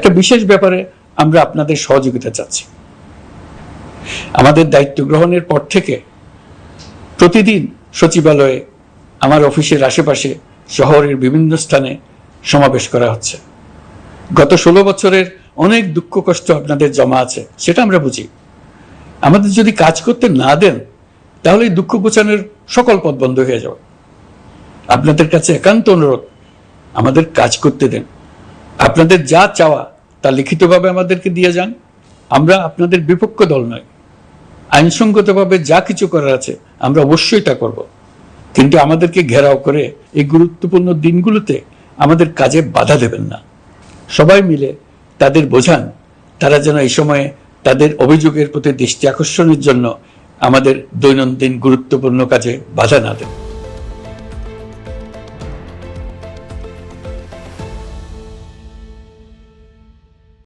একটা বিশেষ ব্যাপারে আমরা আপনাদের সহযোগিতা চাচ্ছি। আমাদের দায়িত্ব গ্রহণের পর থেকে প্রতিদিন সচিবালয়ে আমার অফিসের আশেপাশে শহরের বিভিন্ন স্থানে সমাবেশ করা হচ্ছে। গত ষোলো বছরের অনেক দুঃখ কষ্ট আপনাদের জমা আছে, সেটা আমরা বুঝি। আমাদের যদি কাজ করতে না দেন, তাহলে এই দুঃখ গোছানোর সকল পথ বন্ধ হয়ে যাবে। আপনাদের কাছে একান্ত অনুরোধ, আমাদের কাজ করতে দেন। আপনাদের যা চাওয়া, তা লিখিতভাবে আমাদেরকে দিয়ে যান। আমরা আপনাদের বিপক্ষ দল নয় আইনসঙ্গতভাবে যা কিছু করার আছে, আমরা অবশ্যই তা করব। কিন্তু আমাদেরকে ঘেরাও করে এই গুরুত্বপূর্ণ দিনগুলোতে আমাদের কাজে বাধা দেবেন না। সবাই মিলে তাদের বোঝান, তারা যেন এই সময়ে তাদের অভিযোগের প্রতি দৃষ্টি আকর্ষণের জন্য আমাদের দৈনন্দিন গুরুত্বপূর্ণ কাজে বাধা না দেন।